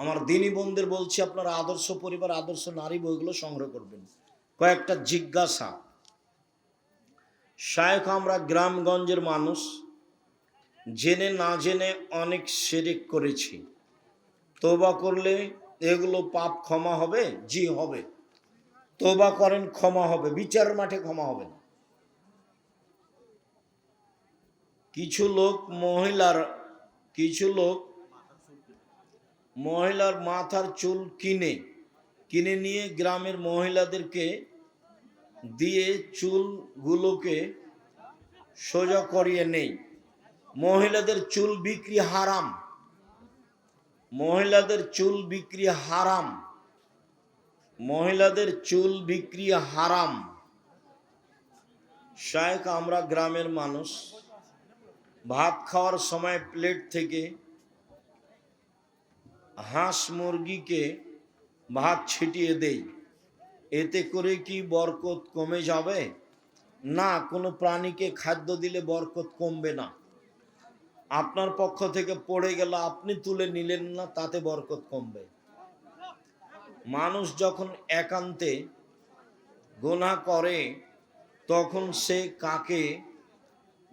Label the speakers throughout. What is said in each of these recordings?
Speaker 1: আমার দিনী বোনদের বলছি, আপনারা আদর্শ পরিবার, আদর্শ নারী বইগুলো সংগ্রহ করবেন। কয়েকটা জিজ্ঞাসা। শায়েখ, আমরা গ্রামগঞ্জের মানুষ। জেনে না জেনে অনেক সেরেক করেছি। তোবা করলে এগুলো পাপ ক্ষমা হবে, জি হবে। তোবা করেন, ক্ষমা হবে। বিচারের মাঠে ক্ষমা হবে না। কিছু লোক মহিলার, কিছু লোক মহিলার মাথার চুল কিনে কিনে নিয়ে গ্রামের মহিলাদেরকে দিয়ে চুলগুলোকে সোজা করিয়ে নেই। মহিলাদের চুল বিক্রি হারাম। মহিলাদের চুল বিক্রি হারাম। মহিলাদের চুল বিক্রি হারাম। শায়েখ, আমরা গ্রামের মানুষ। ভাত খাওয়ার সময় প্লেট থেকে হাঁস মুরগিকে ভাত ছিটিয়ে দেই। এতে করে কি বরকত কমে যাবে? না, কোনো প্রাণীকে খাদ্য দিলে বরকত কমবে না। আপনার পক্ষ থেকে পড়ে গেল, আপনি তুলে নিলেন না, তাতে বরকত কমবে। মানুষ যখন একান্তে গোনা করে, তখন সে কাকে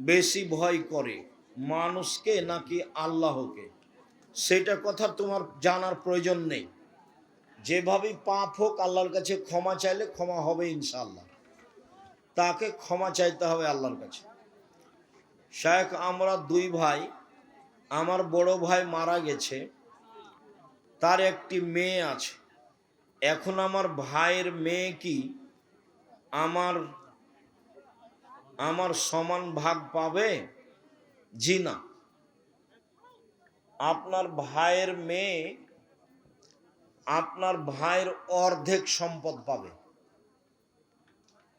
Speaker 1: বেশি ভয় করে, মানুষকে নাকি আল্লাহকে? সেটা কথা তোমার জানার প্রয়োজন নেই। যেভাবেই পাপ হোক, আল্লাহর কাছে ক্ষমা চাইলে ক্ষমা হবে ইনশাল্লাহ তাকে ক্ষমা চাইতে হবে আল্লাহর কাছে। শায়েখ, আমরা দুই ভাই, আমার বড় ভাই মারা গেছে, তার একটি মেয়ে আছে। এখন আমার ভাইয়ের মেয়ে কি? আমার আমার সমান ভাগ পাবে? জি না। আপনার ভাইয়ের মেয়ে আপনার ভাইয়ের অর্ধেক সম্পদ পাবে।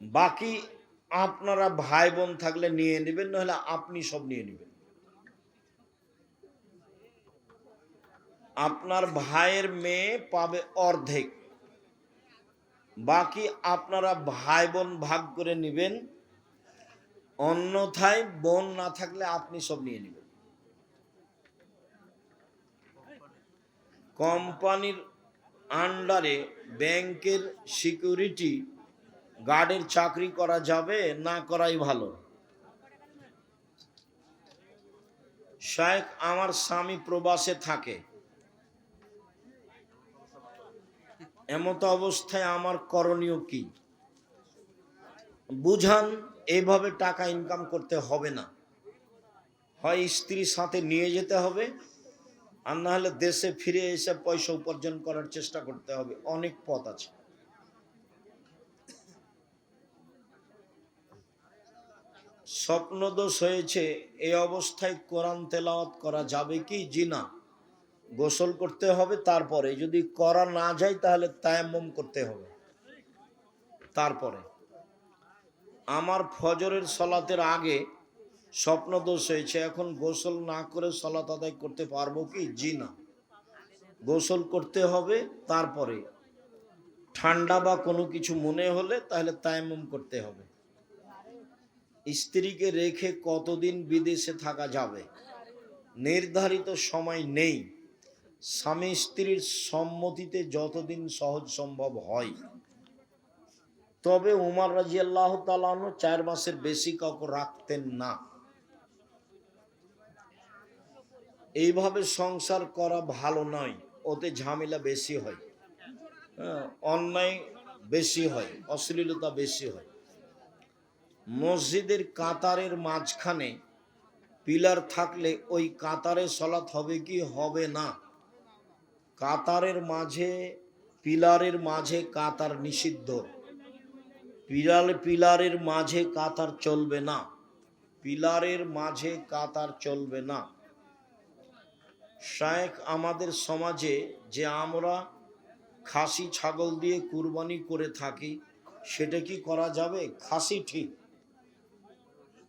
Speaker 1: বাকি আপনারা ভাই বোন থাকলে নিয়ে নেবেন, নাহলে আপনি সব নিয়ে নেবেন। আপনার ভাইয়ের মেয়ে পাবে অর্ধেক। বাকি আপনারা ভাই বোন ভাগ করে নেবেন। অন্যথায় বোন না থাকলে আপনি সব নিয়ে নেবেন। কোম্পানির আন্ডারে ব্যাংকের সিকিউরিটি গার্ডের চাকরি করা যাবে, না করাই ভালো। শায়েখ আমার স্বামী প্রবাসে থাকে। এমত অবস্থায় আমার করণীয় কি? বুঝান এইভাবে টাকা ইনকাম করতে হবে না। হয় স্ত্রীর সাথে নিয়ে যেতে হবে আর না হলে দেশে ফিরে এসে পয়সা উপার্জন করার চেষ্টা করতে হবে। অনেক পথ আছে। স্বপ্নদোষ হয়েছে, এই অবস্থায় কোরআন তেলাওয়াত করা যাবে কি? জি না। গোসল করতে হবে, তারপরে। যদি করা না যায়, তাহলে তায়াম্মম করতে হবে। তারপরে। আমার ফজরের সলাতের আগে স্বপ্ন দোষ হয়েছে। এখন গোসল না করে সলাত আদায় করতে পারব কি? জি না। গোসল করতে হবে, তারপরে। ঠান্ডা বা কোনো কিছু মনে হলে তাহলে তায়াম্মম করতে হবে। স্ত্রীকে রেখে কতদিন বিদেশে থাকা যাবে? নির্ধারিত সময় নেই। স্বামী স্ত্রীর সম্মতিতে যতদিন সহজ সম্ভব হয়। তবে উমার রাজি আল্লাহ তালানো চার মাসের বেশি কাউকে রাখতেন না। এইভাবে সংসার করা ভালো নয় ওতে ঝামেলা বেশি হয়। হ্যাঁ, অন্যায় বেশি হয় অশ্লীলতা বেশি হয়। মসজিদের কাতারের মাঝখানে পিলার থাকলে ওই কাতারে সলাৎ হবে কি হবে না? কাতারের মাঝে পিলারের মাঝে কাতার নিষিদ্ধ। পিলার পিলারের মাঝে কাতার চলবে না। পিলারের মাঝে কাতার চলবে না। শায়েখ আমাদের সমাজে যে আমরা খাসি ছাগল দিয়ে কুরবানি করে থাকি, সেটা কি করা যাবে? খাসি ঠিক।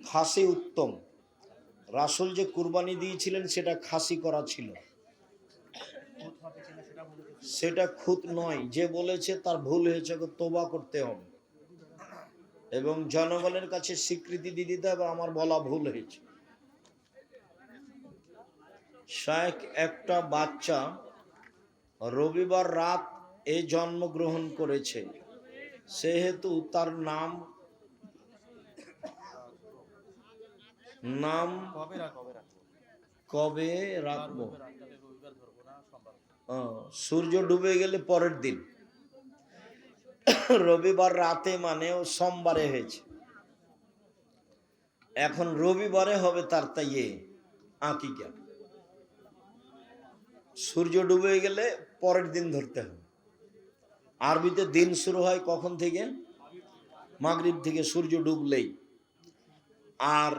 Speaker 1: খাসি উত্তম। রাসুল যে কুরবানি দিয়েছিলেন, সেটা খাসি করা ছিল। সেটা খুদ নয়। যে বলেছে, তার ভুল হয়েছে তোবা করতে হবে। এবং জনগণের কাছে স্বীকৃতি দিয়ে দিতে হবে, আমার বলা ভুল হয়েছে। শায়েখ একটা বাচ্চা রবিবার রাত এ জন্মগ্রহণ করেছে। সেহেতু তার নাম নাম
Speaker 2: কবে রাখ কবে রাখব?
Speaker 1: সূর্য ডুবে গেলে পরের দিন। রবিবার রাতে মানে ও সোমবারে হয়েছে। এখন রবিবারে হবে তার তাই এ আঁকিকা। সূর্য ডুবে গেলে পরের দিন ধরতে হবে। আরবিতে দিন শুরু হয় কখন থেকে? মাগরিব থেকে সূর্য ডুবলেই। আর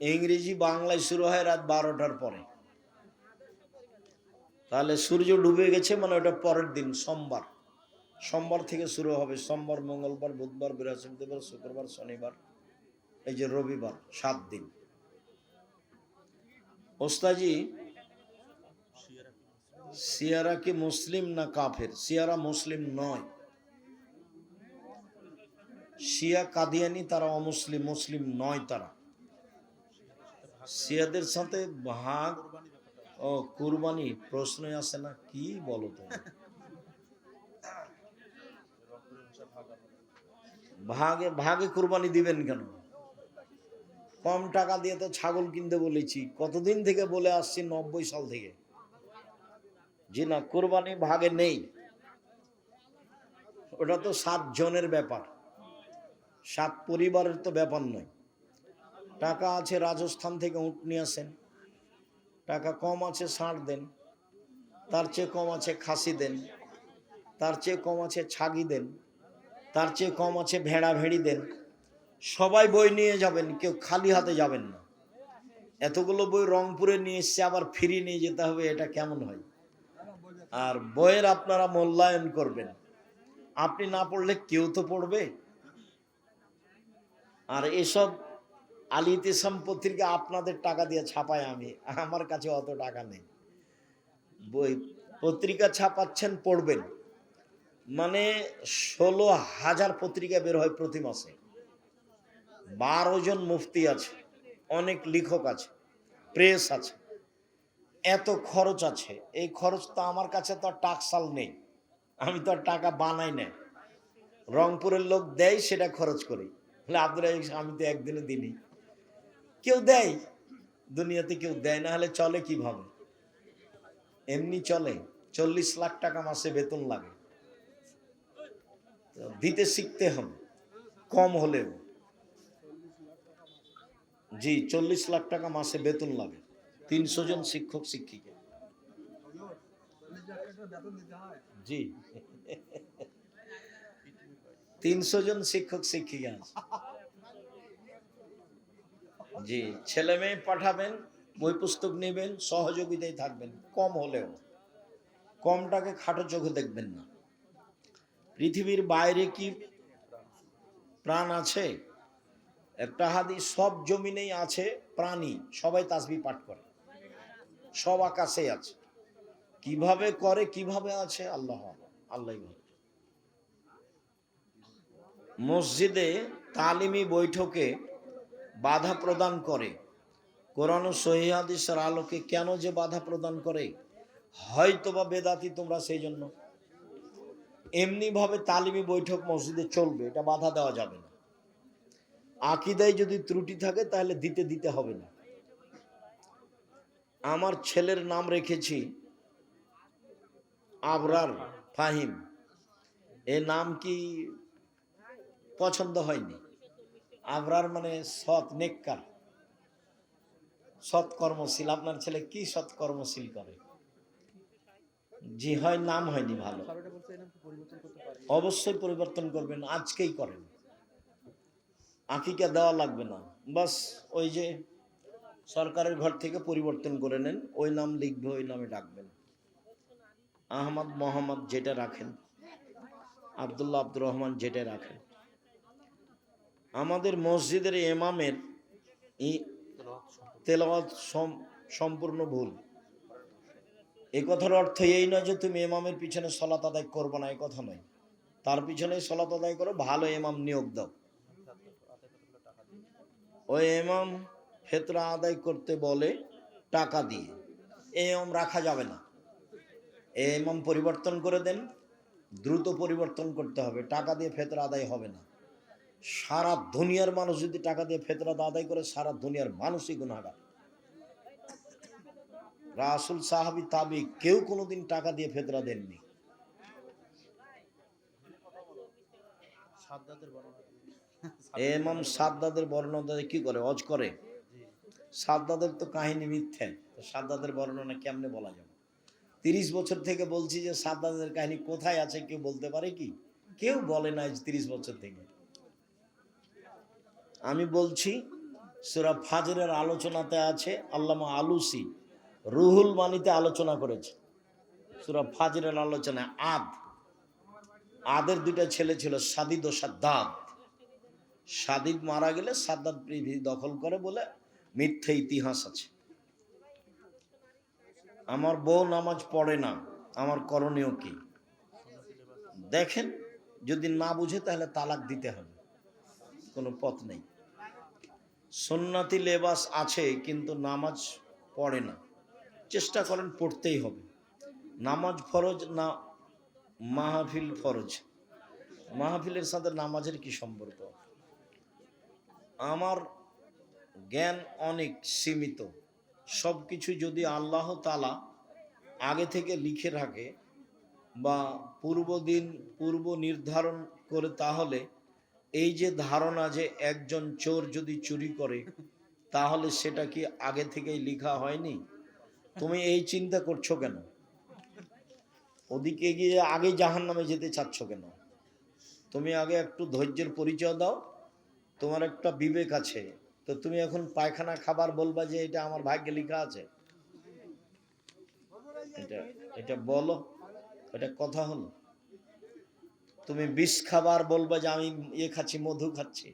Speaker 1: ইংরেজি বাংলায় শুরু হয় রাত বারোটার পরে। তাহলে সূর্য ডুবে গেছে মানে ওটা পরের দিন, সোমবার। সোমবার থেকে শুরু হবে। সোমবার, মঙ্গলবার, বুধবার, বৃহস্পতিবার, শুক্রবার, শনিবার, এই যে রবিবার, সাত দিন। ওস্তাজি সিয়ারা কি মুসলিম না কাফের? সিয়ারা মুসলিম নয়। শিয়া কাদিয়ানি, তারা অমুসলিম, মুসলিম নয় তারা। শিয়াদের সাথে ভাগ ও কুরবানি, প্রশ্নই আসে না, কি বলো
Speaker 2: আমাদের
Speaker 1: ভাগে ভাগে কুরবানি দিবেন কেন? কম টাকা দিয়ে তো ছাগল কিনতে বলেছি। কতদিন থেকে বলে আসছি? নব্বই সাল থেকে। জি না কুরবানি ভাগে নেই। ওটা তো সাত জনের ব্যাপার। সাত পরিবারের তো ব্যাপার নয়। টাকা আছে রাজস্থান থেকে উঠ নিয়ে আসেন। টাকা কম আছে ষাঁড় দেন। তার চেয়ে কম আছে খাসি দেন। তার চেয়ে কম আছে ছাগি দেন। তার চেয়ে কম আছে ভেড়া ভেড়ি দেন। সবাই বই নিয়ে যাবেন, কেউ খালি হাতে যাবেন না। এতগুলো বই রংপুরে নিয়ে এসছে, আবার ফিরিয়ে নিয়ে যেতে হবে, এটা কেমন হয়? আর বইয়ের আপনারা মূল্যায়ন করবেন। আপনি না পড়লে কেউ তো পড়বে? আর এসব আলী ইতিসাম পত্রিকা আপনাদের টাকা দিয়ে ছাপাই আমি, আমার কাছে অত টাকা নেই। বই, পত্রিকা ছাপাচ্ছেন, পড়বেন। মানে ষোলো হাজার পত্রিকা বের হয় প্রতি মাসে। বারো জন মুফতি আছে, অনেক লেখক আছে, প্রেস আছে। এত খরচ আছে। এই খরচ তো আমার কাছে তো টাকসাল নেই। আমি তো টাকা বানাই না রংপুরের লোক দেয়, সেটা খরচ করি। রাজাক আমি তো একদিনে দিনই কেউ দেয়, দুনিয়াতে কেউ দেয় না হলে চলে কীভাবে? এমনি চলে। চল্লিশ লাখ টাকা মাসে বেতন লাগে। দিতে শিখতে হবে। কম হলেও। জি, চল্লিশ লাখ টাকা মাসে বেতন লাগে। তিনশো জন শিক্ষক, শিক্ষিকা। জি। তিনশো জন শিক্ষক, শিক্ষিকা জি, ছেলে মেয়ে পাঠাবেন, বই পুস্তক নেবেন, সহযোগিতায় থাকবেন, কম হলেও। কমটাকে খাটো চোখে দেখবেন না। পৃথিবীর বাইরে কি প্রাণ আছে? একটা হাদিস, সব জমিনেই আছে প্রাণী, সবাই তাসবি পাঠ করে। সব আকাশে আছে। কীভাবে করে, কীভাবে আছে, আল্লাহ আল্লাহ মসজিদে তালিমি বৈঠকে বাধা প্রদান করে। কোরআন ও সহি হাদিসের আলোকে কেন যে বাধা প্রদান করে? হয়তো বা বেদাতি তোমরা সেই জন্য। এমনি ভাবে তালিমি বৈঠক মসজিদে চলবে, এটা বাধা দেওয়া যাবে না। আকিদায় যদি ত্রুটি থাকে, তাহলে দিতে দিতে হবে না। আমার ছেলের নাম রেখেছি আবরার ফাহিম। এ নাম কি পছন্দ হয়নি? আবরার মানে সৎ নেককার। সৎ কর্মশীল আপনার ছেলে কি সৎ কর্মশীল করে? জি, হয়, নাম হয়নি ভালো। অবশ্যই পরিবর্তন করবেন, আজকেই করেন। আকিকা দেওয়া লাগবে না। বাস, ওই যে সরকারের ঘর থেকে পরিবর্তন করে নেন। ওই নাম লিখবে, ওই নামে ডাকবেন। আহমদ মোহাম্মদ যেটা রাখেন, আবদুল্লাহ আব্দুর রহমান যেটা রাখেন। আমাদের মসজিদের এমামের তেলাওয়াত সম- সম্পূর্ণ ভুল। এ কথার অর্থ এই নয় যে তুমি এমামের পিছনে সলাত আদায় করব না এই কথা নয়। তার পিছনে সলাত আদায় করো, ভালো এমাম নিয়োগ দাও। ওই এমাম ফেতরা আদায় করতে বলে টাকা দিয়ে। এই এমাম রাখা যাবে না। এ ইমাম পরিবর্তন করে দেন। দ্রুত পরিবর্তন করতে হবে। টাকা দিয়ে ফেতরা আদায় হবে না। সারা দুনিয়ার মানুষ যদি টাকা দিয়ে ফেতরা আদায় করে সারা দুনিয়ার মানুষই গুণাগার রাসুল সাহাবি তাবি কেউ কোনোদিন টাকা দিয়ে ফেতরা দেননি। এমাম সাদ্দাদের বর্ণনা কি করে? অজ করে। সাদ্দাদের তো কাহিনী মিথ্যে। তো সাদ্দাদের বর্ণনা কেমনে বলা যাবে? তিরিশ বছর থেকে বলছি যে সাদ্দাদের কাহিনী কোথায় আছে কেউ বলতে পারে কি? কেউ বলে না তিরিশ বছর থেকে। আমি বলছি, সুরা ফাজরের আলোচনাতে আছে আল্লামা আলুসি রুহুল মানিতে আলোচনা করেছে। সুরা ফাজরের আলোচনায় আদ। আদের দুইটা ছেলে ছিল, সাদিদ ও সাদ্দাদ। সাদিদ মারা গেলে সাদ্দাদ পৃথিবী দখল করে বলে মিথ্যে ইতিহাস আছে। আমার বউ নামাজ পড়ে না, আমার করণীয় কি? দেখেন, যদি না বুঝে তাহলে তালাক দিতে হবে। কোনো পথ নেই। সন্ন্যাতি লেবাস আছে, কিন্তু নামাজ পড়ে না। চেষ্টা করেন পড়তেই হবে। নামাজ ফরজ না মাহফিল ফরজ? মাহফিলের সাথে নামাজের কি সম্পর্ক? আমার জ্ঞান অনেক সীমিত। সব কিছু যদি আল্লাহ তালা আগে থেকে লিখে রাখে বা পূর্ব দিন, পূর্ব নির্ধারণ করে তাহলে এই যে ধারণা যে একজন চোর যদি চুরি করে, তাহলে সেটা কি আগে থেকেই লেখা হয়নি? তুমি এই চিন্তা করছ কেন? ওদিকে গিয়ে আগে জাহান নামে যেতে চাচ্ছ কেন? তুমি আগে একটু ধৈর্যের পরিচয় দাও। তোমার একটা বিবেক আছে। তো তুমি এখন পায়খানা খাবার বলবা যে এটা আমার ভাগ্যে লেখা আছে? এটা এটা বলো, এটা কথা হলো। তুমি বিষ খাবার বলবা যে আমি ইয়ে খাচ্ছি, মধু খাচ্ছি।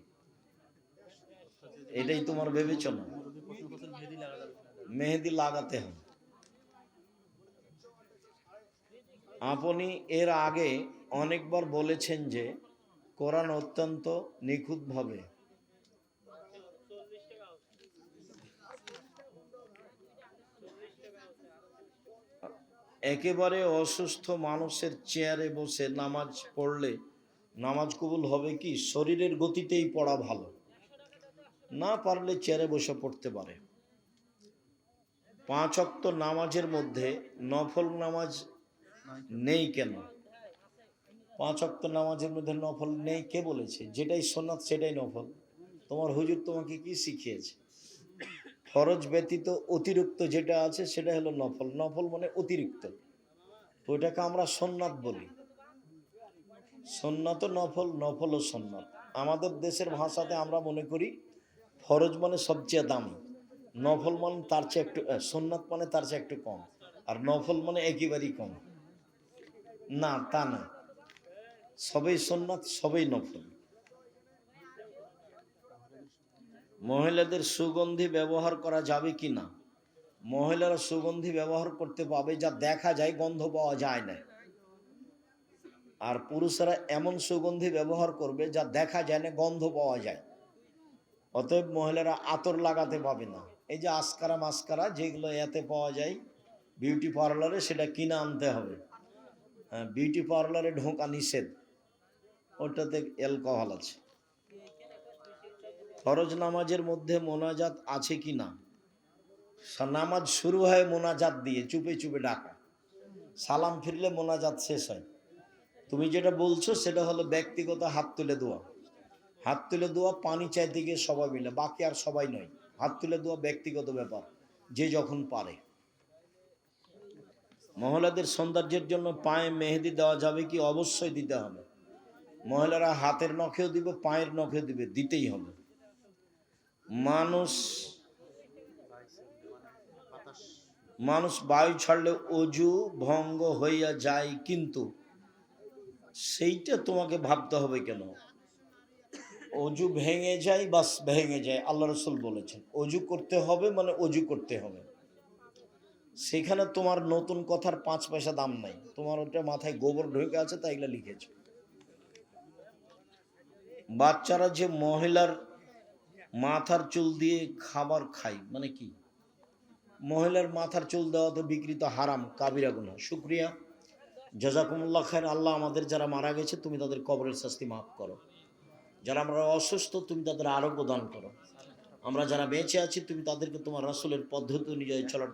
Speaker 1: এটাই তোমার বিবেচনা?
Speaker 2: মেহেদি
Speaker 1: লাগাতে হবে। আপনি এর আগে অনেকবার বলেছেন যে কোরআন অত্যন্ত নিখুঁতভাবে একেবারে অসুস্থ মানুষের চেয়ারে বসে নামাজ পড়লে নামাজ কবুল হবে কি? শরীরের গতিতেই পড়া ভালো। না পারলে চেয়ারে বসে পড়তে পারে। পাঁচ অক্ত নামাজের মধ্যে নফল নামাজ নেই কেন? পাঁচ অক্ত নামাজের মধ্যে নফল নেই কে বলেছে? যেটাই সোনাত, সেটাই নফল। তোমার হুজুর তোমাকে কি শিখিয়েছে? ফরজ ব্যতীত অতিরিক্ত যেটা আছে সেটা হলো নফল। নফল মানে অতিরিক্ত। ওইটাকে আমরা সোননাথ বলি। সোননাথ নফল নফল ও সোননাথ। আমাদের দেশের ভাষাতে আমরা মনে করি ফরজ মানে সবচেয়ে দামি। নফল মানে তার চেয়ে একটু সোননাথ মানে তার চেয়ে একটু কম। আর নফল মানে একেবারেই কম। না, তা না। সবই সোননাথ, সবই নফল। মহিলাদের সুগন্ধি ব্যবহার করা যাবে কি না? মহিলারা সুগন্ধি ব্যবহার করতে পাবে যা দেখা যায়, গন্ধ পাওয়া যায় না। আর পুরুষেরা এমন সুগন্ধি ব্যবহার করবে যা দেখা যায় না, গন্ধ পাওয়া যায়। অতএব মহিলারা আতর লাগাতে পাবে না। এই যে আসকারা মাস্কারা, যেগুলো এতে পাওয়া যায়, বিউটি পার্লারে সেটা কিনে আনতে হবে। হ্যাঁ বিউটি পার্লারে ঢোকা নিষেধ। ওটাতে অ্যালকোহল আছে। ফরজ নামাজের মধ্যে মোনাজাত আছে কি না? নামাজ শুরু হয় মোনাজাত দিয়ে, চুপে চুপে ডাকা। সালাম ফিরলে মোনাজাত শেষ হয়। তুমি যেটা বলছো সেটা হলো ব্যক্তিগত হাত তুলে দেওয়া হাত তুলে দেওয়া পানি চাইতে গিয়ে সবাই মিলে, বাকি আর সবাই নয়। হাত তুলে দেওয়া ব্যক্তিগত ব্যাপার, যে যখন পারে। মহিলাদের সৌন্দর্যের জন্য পায়ে মেহেদি দেওয়া যাবে কি? অবশ্যই দিতে হবে। মহিলারা হাতের নখেও দিবে, পায়ের নখেও দিবে, দিতেই হবে। মানুষ মানুষ বায়ু ছাড়লে অজু ভঙ্গ হইয়া যায় কিন্তু সেইটা তোমাকে ভাবতে হবে কেন? অজু ভেঙে যায়, বাস ভেঙে যায়, আল্লাহ রসুল বলেছেন। অজু করতে হবে মানে অজু করতে হবে। সেখানে তোমার নতুন কথার পাঁচ পয়সা দাম নাই। তোমার ওটা মাথায় গোবর ঢুকে আছে, তাই এগুলো লিখেছ। বাচ্চারা যে মহিলার মাথার চুল দিয়ে খাবার খাই মানে কি? মহিলার মাথার চুল দেওয়া তো বিকৃত, হারাম, কাবিরা গুনা শুক্রিয়া। জাজাকুমুল্লাহ খায়ের আল্লাহ আমাদের যারা মারা গেছে, তুমি তাদের কবরের শাস্তি মাফ করো। যারা আমরা অসুস্থ, তুমি তাদের আরোগ্য দান করো। আমরা যারা বেঁচে আছি, তুমি তাদেরকে তোমার রাসুলের পদ্ধতি অনুযায়ী চলার